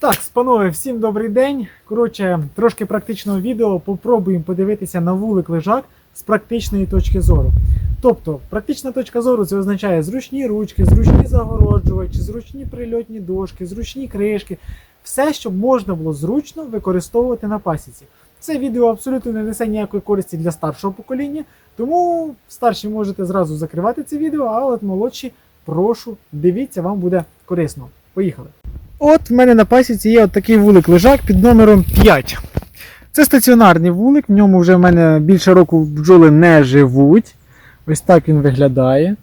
Так, панове, всім добрий день. Коротше, трошки практичного відео. Попробуємо подивитися на вулик лежак з практичної точки зору. Тобто, практична точка зору це означає зручні ручки, зручні загороджувачі, зручні прильотні дошки, зручні кришки. Все, щоб можна було зручно використовувати на пасіці. Це відео абсолютно не несе ніякої користі для старшого покоління, тому старші можете зразу закривати це відео, а от молодші, прошу, дивіться, вам буде корисно. Поїхали! От в мене на пасіці є от такий вулик лежак під номером 5. Це стаціонарний вулик, в ньому вже в мене більше року бджоли не живуть. Ось так він виглядає.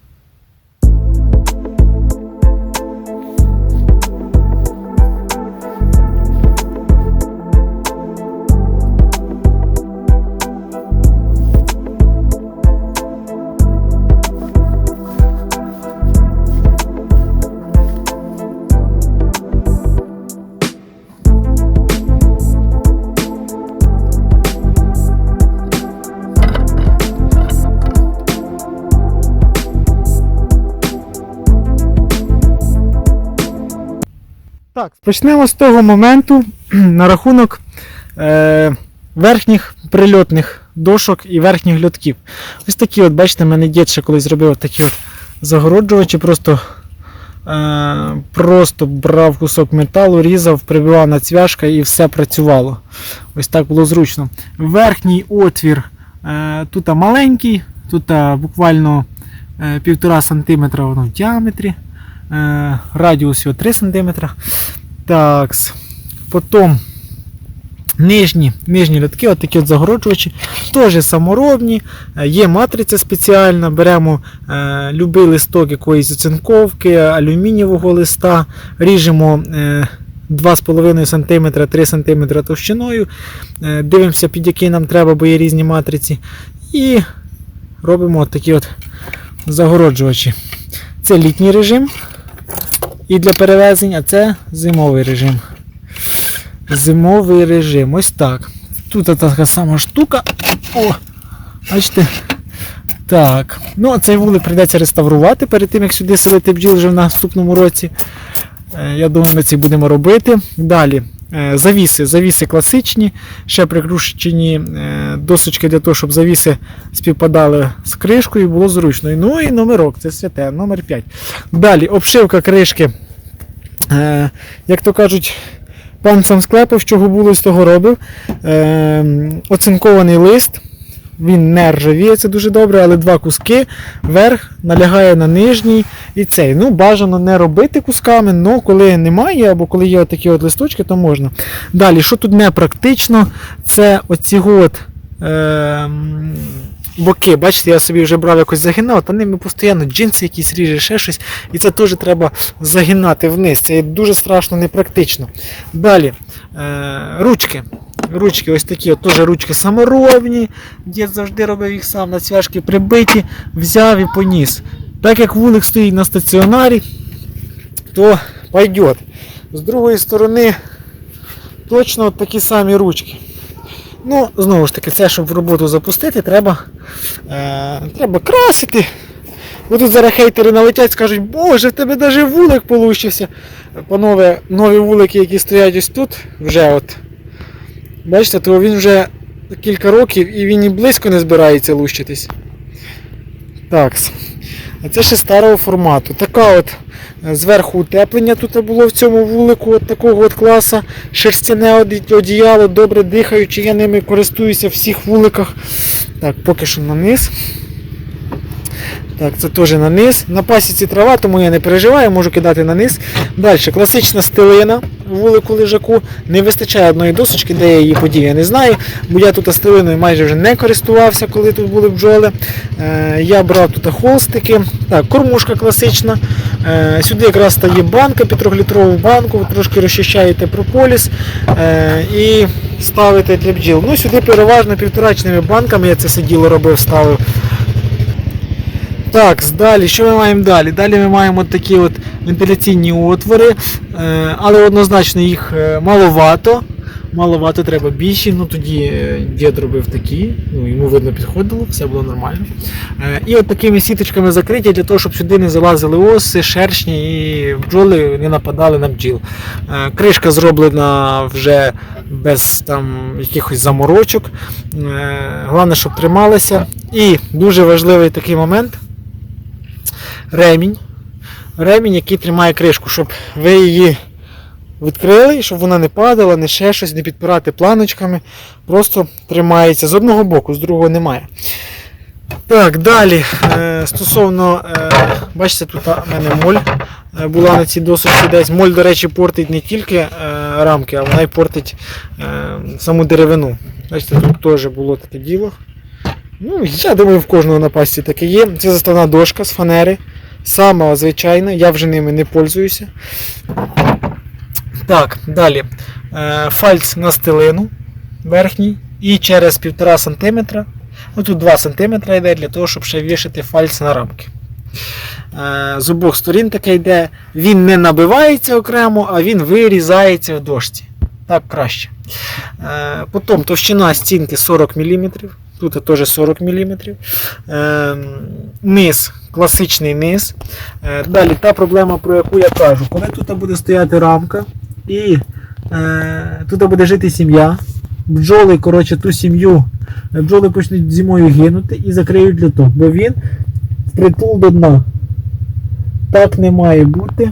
Так, почнемо з того моменту на рахунок е, верхніх прильотних дошок і верхніх льотків. Ось такі, от, бачите, мене дід ще колись зробив такі от загороджувачі, просто, е, просто брав кусок металу, різав, прибивав на цвяшка і все працювало. Ось так було зручно. Верхній отвір е, тут маленький, тут е, буквально е, 1,5 см воно в діаметрі. Е, радіус його 3 см. Так. Потім нижні, нижні льотки, от от загороджувачі, теж саморобні. Е, Є матриця спеціальна, беремо е, любий листок якоїсь оцинковки, алюмінієвого листа, ріжемо. Е, 2,5 см, 3 см товщиною. Е, Дивимося, під який нам треба, бо є різні матриці. І робимо от такі от загороджувачі. Це літній режим і для перевезень, а це зимовий режим. Зимовий режим. Ось так. Тут така сама штука. О! Бачите? Так. Ну, цей вулик прийдеться реставрувати перед тим, як сюди селити бджіл вже в наступному році. Е, Я думаю, ми це будемо робити. Далі. Е, Завіси. Завіси класичні, ще прикручені е, досочки для того, щоб завіси співпадали з кришкою, було зручно. Ну і номерок, це святе, номер 5. Далі обшивка кришки. Е, як то кажуть, пан сам склепив, з чого було з того робив. Оцинкований лист. Він не ржавіє, це дуже добре, але два куски, верх налягає на нижній і цей. Ну, бажано не робити кусками, але коли немає, або коли є такі от листочки, то можна. Далі, що тут не практично, це оці от. Е, боки, бачите, я собі вже брав якось загинав, та ними постійно джинси якісь ріже, ще щось. І це теж треба загинати вниз. Це дуже страшно непрактично. Далі, е, ручки. Ручки ось такі, от теж ручки саморобні. Дід завжди робив їх сам на цвяшки прибиті, взяв і поніс. Так як вулик стоїть на стаціонарі, то пойдет. З другої сторони, точно от такі самі ручки. Ну, знову ж таки, це, щоб в роботу запустити, треба, е, треба красити. Бо тут зараз хейтери налетять, скажуть, боже, в тебе навіть вулик получився. Панове, нові вулики, які стоять ось тут, вже от. Бачите, то він вже кілька років і він і близько не збирається лущитись. Так. А це ще старого формату. Така от е, зверху утеплення тут було в цьому вулику от такого от класа. Шерстяне одіяло, добре дихаючи, я ними користуюся в всіх вуликах. Так, поки що на низ. Так, це теж на низ. На пасіці трава, тому я не переживаю, можу кидати на низ. Далі, класична стелина вулику лежаку. Не вистачає одної досочки, де я її подію, я не знаю. Бо я тут стелиною майже вже не користувався, коли тут були бджоли. Е, я брав тут холстики. Так, кормушка класична. Е, сюди якраз стає банка, під 3-літрову банку, трошки розчищаєте прополіс е, і ставите для бджіл. Ну, сюди переважно півторачними банками, я це все діло робив, ставив. Так, далі, що ми маємо далі? Далі ми маємо такі от вентиляційні отвори, е, але однозначно їх е, маловато. маловато, треба більші. Ну тоді е, дід робив такі, ну йому видно підходило, все було нормально. І от такими сіточками закриті для того, щоб сюди не залазили оси, шершні і бджоли не нападали на бджіл. Кришка зроблена вже без там якихось заморочок. Головне, щоб трималася. І дуже важливий такий момент ремінь. Ремінь, який тримає кришку, щоб ви її відкрили, щоб вона не падала, не ще щось, не підпирати планочками. Просто тримається з одного боку, з другого немає. Так, далі. Е, стосовно, е, бачите, тут у мене моль е, була на цій досочці десь. Моль, до речі, портить не тільки рамки, а вона й портить саму деревину. Бачите, тут теж було таке діло. Ну, я думаю, в кожного на пасті таке є. Це заставна дошка з фанери. Сама звичайна, я вже ними не пользуюся. Так, далі. Е, фальц на стелину верхній і через 1,5 см. Ну тут 2 см йде для того, щоб ще вішати фальц на рамки. Е, з обох сторін таке йде. Він не набивається окремо, а він вирізається в дошці. Так краще. Е, потім товщина стінки 40 мм. Тут теж 40 мм. Е, низ, класичний низ. Е, далі та проблема, про яку я кажу. Коли тут буде стояти рамка і е, тут буде жити сім'я, бджоли, коротше, ту сім'ю, е, бджоли почнуть зимою гинути і закриють люток, бо він впритул до дна. Так не має бути.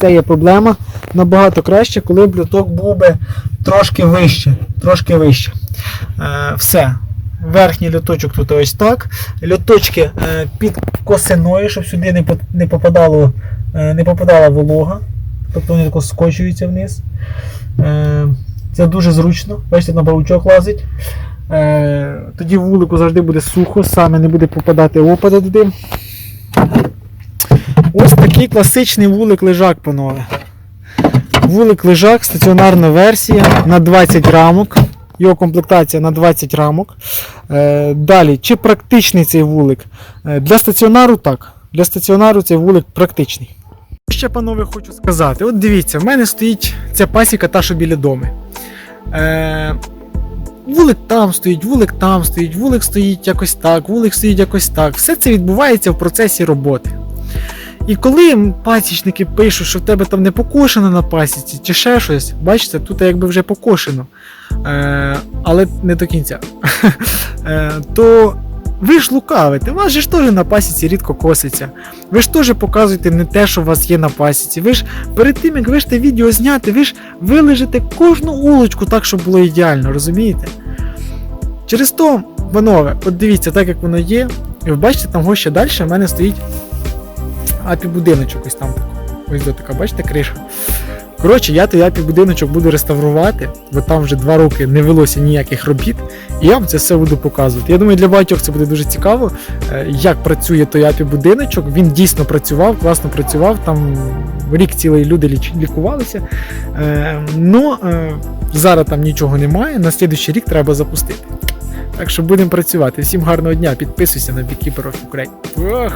Це є проблема. Набагато краще, коли б люток був би трошки вище. Трошки вище. Е, все. Верхній льоточок тут ось так. Льоточки е, під косиною, щоб сюди не, попадало, е, не попадала волога. Тобто вони тако скочуються вниз. Це дуже зручно. Бачите, на павучок лазить. Тоді вулику завжди буде сухо, саме не буде попадати опади туди. Ось такий класичний вулик лежак, панове. Вулик лежак, стаціонарна версія на 20 рамок. Його комплектація на 20 рамок. Е, далі, чи практичний цей вулик? Е, для стаціонару так. Для стаціонару цей вулик практичний. Ще, панове, хочу сказати: от дивіться, в мене стоїть ця пасіка та, що біля доми. Е, вулик там стоїть, вулик там стоїть, вулик стоїть якось так, вулик стоїть якось так. Все це відбувається в процесі роботи. І коли пасічники пишуть, що в тебе там не покошено на пасіці, чи ще щось, бачите, тут якби вже покошено, але не до кінця. е, то ви ж лукавите, у вас же ж теж на пасіці рідко коситься. Ви ж теж показуєте не те, що у вас є на пасіці. Ви ж перед тим, як ви ж те відео зняти, ви ж вилежите кожну улочку так, щоб було ідеально, розумієте? Через то, панове, от дивіться, так як воно є, і ви бачите, там ось ще далі в мене стоїть апі будиночок ось там. Ось до така, бачите, криша. Коротше, я той апі будиночок буду реставрувати, бо там вже два роки не велося ніяких робіт, і я вам це все буду показувати. Я думаю, для багатьох це буде дуже цікаво, е, як працює той апі будиночок. Він дійсно працював, класно працював. Там рік цілий люди лікувалися. Е, Ну е, зараз там нічого немає. На слідуючий рік треба запустити. Так що будемо працювати. Всім гарного дня, підписуйся на Beekeeper of. Ох!